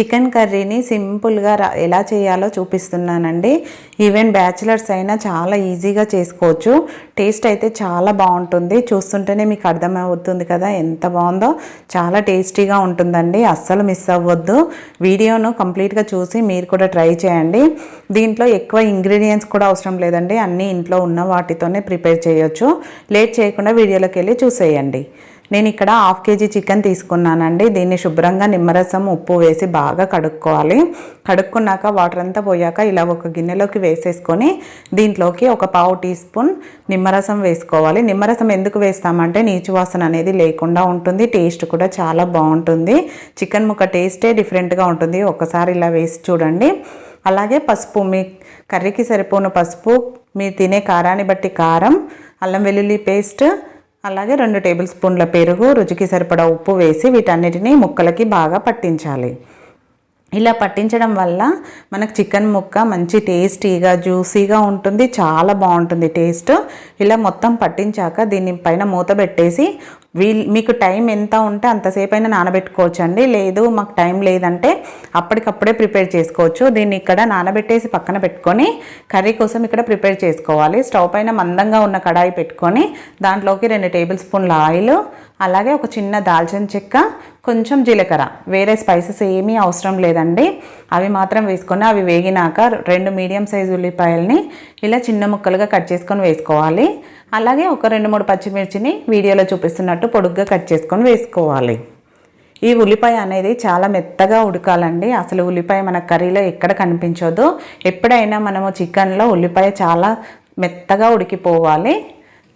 Chicken కర్రీని సింపుల్గా రా- ఎలా చేయాలో చూపిస్తున్నానండి. ఈవెన్ బ్యాచిలర్స్ అయినా చాలా ఈజీగా చేసుకోవచ్చు. టేస్ట్ అయితే చాలా బాగుంటుంది. చూస్తుంటేనే మీకు అర్థమవుతుంది కదా ఎంత బాగుందో. చాలా టేస్టీగా ఉంటుందండి. అస్సలు మిస్ అవ్వద్దు. వీడియోను కంప్లీట్గా చూసి మీరు కూడా ట్రై చేయండి. దీంట్లో ఎక్కువ ఇంగ్రీడియంట్స్ కూడా అవసరం లేదండి. అన్నీ ఇంట్లో ఉన్న వాటితోనే ప్రిపేర్ చేయొచ్చు. లేట్ చేయకుండా వీడియోలోకి వెళ్ళి చూసేయండి. నేను ఇక్కడ హాఫ్ కేజీ చికెన్ తీసుకున్నానండి. దీన్ని శుభ్రంగా నిమ్మరసం ఉప్పు వేసి బాగా కడుక్కోవాలి. కడుక్కున్నాక వాటర్ అంతా పోయాక ఇలా ఒక గిన్నెలోకి వేసేసుకొని దీంట్లోకి ఒక పావు టీ స్పూన్ నిమ్మరసం వేసుకోవాలి. నిమ్మరసం ఎందుకు వేస్తామంటే నీచు వాసన అనేది లేకుండా ఉంటుంది. టేస్ట్ కూడా చాలా బాగుంటుంది. చికెన్ ముక్క టేస్టే డిఫరెంట్గా ఉంటుంది. ఒకసారి ఇలా వేసి చూడండి. అలాగే పసుపు మీ కర్రీకి సరిపోను పసుపు మీరు తినే కారాన్ని బట్టి కారం అల్లం వెల్లుల్లి పేస్ట్ అలాగే రెండు టేబుల్ స్పూన్ల పెరుగు రుచికి సరిపడా ఉప్పు వేసి వీటన్నిటిని ముక్కలకి బాగా పట్టించాలి. ఇలా పట్టించడం వల్ల మనకు చికెన్ ముక్క మంచి టేస్టీగా జ్యూసీగా ఉంటుంది చాలా బాగుంటుంది టేస్ట్. ఇలా మొత్తం పట్టించాక దీని పైన మూత పెట్టేసి వీల్ మీకు టైం ఎంత ఉంటే అంతసేపు అయినా నానబెట్టుకోవచ్చు అండి లేదు మాకు టైం లేదంటే అప్పటికప్పుడే ప్రిపేర్ చేసుకోవచ్చు. దీన్ని ఇక్కడ నానబెట్టేసి పక్కన పెట్టుకొని కర్రీ కోసం ఇక్కడ ప్రిపేర్ చేసుకోవాలి. స్టవ్ పైన మందంగా ఉన్న కడాయి పెట్టుకొని దాంట్లోకి రెండు టేబుల్ స్పూన్ల ఆయిల్ అలాగే ఒక చిన్న దాల్చిన చెక్క కొంచెం జీలకర్ర. వేరే స్పైసెస్ ఏమీ అవసరం లేదండి. అవి మాత్రం వేసుకొని అవి వేగినాక రెండు మీడియం సైజు ఉల్లిపాయల్ని ఇలా చిన్న ముక్కలుగా కట్ చేసుకొని వేసుకోవాలి. అలాగే ఒక రెండు మూడు పచ్చిమిర్చిని వీడియోలో చూపిస్తున్నట్టు పొడుగ్గా కట్ చేసుకొని వేసుకోవాలి. ఈ ఉల్లిపాయ అనేది చాలా మెత్తగా ఉడకాలండి. అసలు ఉల్లిపాయ మన కర్రీలో ఎక్కడ కనిపించదు. ఎప్పుడైనా మనము చికెన్లో ఉల్లిపాయ చాలా మెత్తగా ఉడికిపోవాలి.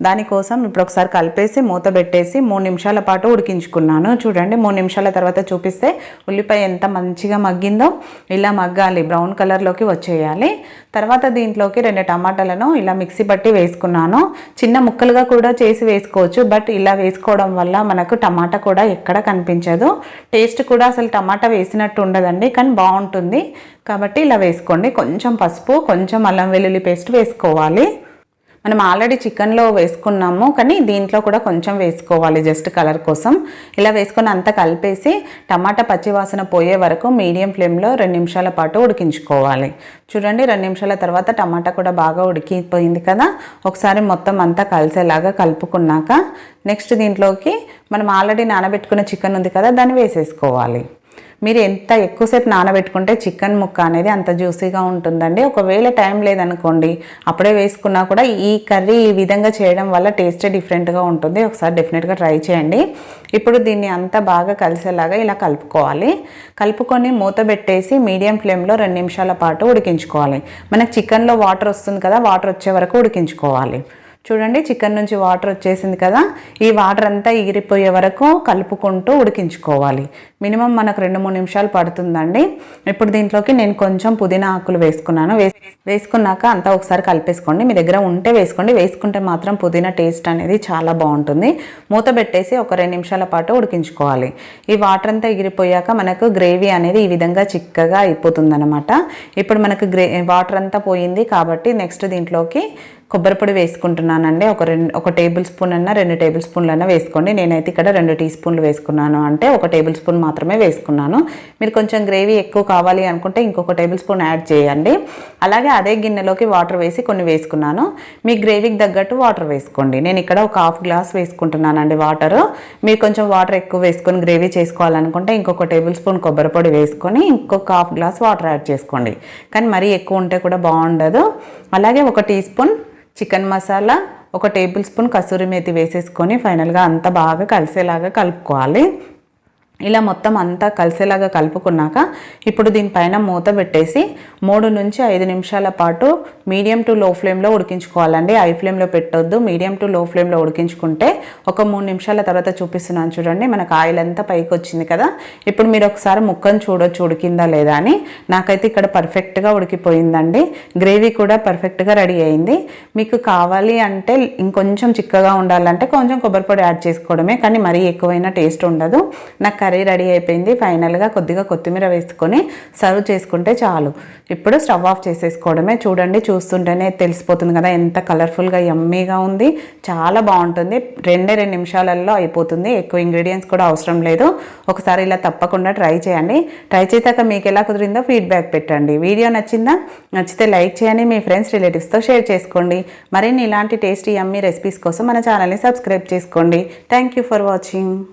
దానికోసం ఇప్పుడు ఒకసారి కలిపేసి మూత పెట్టేసి మూడు నిమిషాల పాటు ఉడికించుకున్నాను. చూడండి మూడు నిమిషాల తర్వాత చూపిస్తే ఉల్లిపాయ ఎంత మంచిగా మగ్గిందో ఇలా మగ్గాలి. బ్రౌన్ కలర్లోకి వచ్చేయాలి. తర్వాత దీంట్లోకి రెండు టమాటాలను ఇలా మిక్సీ పట్టి వేసుకున్నాను. చిన్న ముక్కలుగా కూడా చేసి వేసుకోవచ్చు బట్ ఇలా వేసుకోవడం వల్ల మనకు టమాటా కూడా ఎక్కడ కనిపించదు. టేస్ట్ కూడా అసలు టమాటా వేసినట్టు ఉండదండి కానీ బాగుంటుంది. కాబట్టి ఇలా వేసుకోండి. కొంచెం పసుపు కొంచెం అల్లం వెల్లుల్లి పేస్ట్ వేసుకోవాలి. మనం ఆల్రెడీ చికెన్లో వేసుకున్నాము కానీ దీంట్లో కూడా కొంచెం వేసుకోవాలి జస్ట్ కలర్ కోసం. ఇలా వేసుకొని అంతా కలిపేసి టమాటా పచ్చివాసన పోయే వరకు మీడియం ఫ్లేమ్లో రెండు నిమిషాల పాటు ఉడికించుకోవాలి. చూడండి రెండు నిమిషాల తర్వాత టమాటా కూడా బాగా ఉడికిపోయింది కదా. ఒకసారి మొత్తం అంతా కలిసేలాగా కలుపుకున్నాక నెక్స్ట్ దీంట్లోకి మనం ఆల్రెడీ నానబెట్టుకున్న చికెన్ ఉంది కదా దాన్ని వేసేసుకోవాలి. మీరు ఎంత ఎక్కువసేపు నానబెట్టుకుంటే చికెన్ ముక్క అనేది అంత జ్యూసీగా ఉంటుందండి. ఒకవేళ టైం లేదనుకోండి అప్పుడే వేసుకున్నా కూడా ఈ కర్రీ ఈ విధంగా చేయడం వల్ల టేస్ట్ డిఫరెంట్గా ఉంటుంది. ఒకసారి డెఫినెట్గా ట్రై చేయండి. ఇప్పుడు దీన్ని అంతా బాగా కలిసేలాగా ఇలా కలుపుకోవాలి. కలుపుకొని మూత పెట్టేసి మీడియం ఫ్లేమ్లో రెండు నిమిషాల పాటు ఉడికించుకోవాలి. మనకు చికెన్లో వాటర్ వస్తుంది కదా వాటర్ వచ్చే వరకు ఉడికించుకోవాలి. చూడండి చికెన్ నుంచి వాటర్ వచ్చేసింది కదా. ఈ వాటర్ అంతా ఎగిరిపోయే వరకు కలుపుకుంటూ ఉడికించుకోవాలి. మినిమం మనకు రెండు మూడు నిమిషాలు పడుతుందండి. ఇప్పుడు దీంట్లోకి నేను కొంచెం పుదీనా ఆకులు వేసుకున్నాను. వేసుకున్నాక అంతా ఒకసారి కలిపేసుకోండి. మీ దగ్గర ఉంటే వేసుకోండి. వేసుకుంటే మాత్రం పుదీనా టేస్ట్ అనేది చాలా బాగుంటుంది. మూత పెట్టేసి ఒక రెండు నిమిషాల పాటు ఉడికించుకోవాలి. ఈ వాటర్ అంతా ఎగిరిపోయాక మనకు గ్రేవీ అనేది ఈ విధంగా చిక్కగా అయిపోతుంది ఇప్పుడు మనకు గ్రే వాటర్ అంతా పోయింది కాబట్టి నెక్స్ట్ దీంట్లోకి కొబ్బరి పొడి వేసుకున్నానండి. ఒక రెండు ఒక టేబుల్ స్పూన్ అన్న రెండు టేబుల్ స్పూన్లు అన్న వేసుకోండి. నేనైతే ఇక్కడ రెండు టీ స్పూన్లు వేసుకున్నాను. అంటే ఒక టేబుల్ స్పూన్ మాత్రమే వేసుకున్నాను. మీరు కొంచెం గ్రేవీ ఎక్కువ కావాలి అనుకుంటే ఇంకొక టేబుల్ స్పూన్ యాడ్ చేయండి. అలాగే అదే గిన్నెలోకి వాటర్ వేసి కొన్ని వేసుకున్నాను. మీ గ్రేవీకి తగ్గట్టు వాటర్ వేసుకోండి. నేను ఇక్కడ ఒక హాఫ్ గ్లాస్ వేసుకుంటున్నానండి వాటర్. మీరు కొంచెం వాటర్ ఎక్కువ వేసుకొని గ్రేవీ చేసుకోవాలనుకుంటే ఇంకొక టేబుల్ స్పూన్ కొబ్బరి పొడి వేసుకొని ఇంకొక హాఫ్ గ్లాస్ వాటర్ యాడ్ చేసుకోండి. కానీ మరీ ఎక్కువ ఉంటే కూడా బాగుండదు. అలాగే ఒక టీ స్పూన్ చికెన్ మసాలా ఒక టేబుల్ స్పూన్ కసూరి మేతి వేసేసుకొని ఫైనల్గా అంతా బాగా కలిసేలాగా కలుపుకోవాలి. ఇలా మొత్తం అంతా కలిసేలాగా కలుపుకున్నాక ఇప్పుడు దీనిపైన మూత పెట్టేసి మూడు నుంచి ఐదు నిమిషాల పాటు మీడియం టు లో ఫ్లేమ్లో ఉడికించుకోవాలండి. హై ఫ్లేమ్లో పెట్టొద్దు. మీడియం టు లో ఫ్లేమ్లో ఉడికించుకుంటే ఒక మూడు నిమిషాల తర్వాత చూపిస్తున్నాను చూడండి. మనకు ఆయిల్ అంతా పైకి వచ్చింది కదా. ఇప్పుడు మీరు ఒకసారి ముక్కను చూడొచ్చు ఉడికిందా లేదా అని. నాకైతే ఇక్కడ పర్ఫెక్ట్గా ఉడికిపోయిందండి. గ్రేవీ కూడా పర్ఫెక్ట్గా రెడీ అయింది. మీకు కావాలి అంటే ఇంకొంచెం చిక్కగా ఉండాలంటే కొంచెం కొబ్బరి పొడి యాడ్ చేసుకోవడమే కానీ మరీ ఎక్కువైనా టేస్ట్ ఉండదు. నాకు కర్రీ రెడీ అయిపోయింది. ఫైనల్గా కొద్దిగా కొత్తిమీర వేసుకొని సర్వ్ చేసుకుంటే చాలు. ఇప్పుడు స్టవ్ ఆఫ్ చేసేసుకోవడమే. చూడండి చూస్తుంటేనే తెలిసిపోతుంది కదా ఎంత కలర్ఫుల్గా ఎమ్మీగా ఉంది. చాలా బాగుంటుంది. రెండే రెండు నిమిషాలలో అయిపోతుంది. ఎక్కువ ఇంగ్రీడియంట్స్ కూడా అవసరం లేదు. ఒకసారి ఇలా తప్పకుండా ట్రై చేయండి. ట్రై చేశాక మీకు ఎలా కుదిరిందో ఫీడ్బ్యాక్ పెట్టండి. వీడియో నచ్చిందా? నచ్చితే లైక్ చేయండి. మీ ఫ్రెండ్స్ రిలేటివ్స్తో షేర్ చేసుకోండి. మరిన్ని ఇలాంటి టేస్టీ ఎమ్మీ రెసిపీస్ కోసం మన ఛానల్ని సబ్స్క్రైబ్ చేసుకోండి. Thank you for watching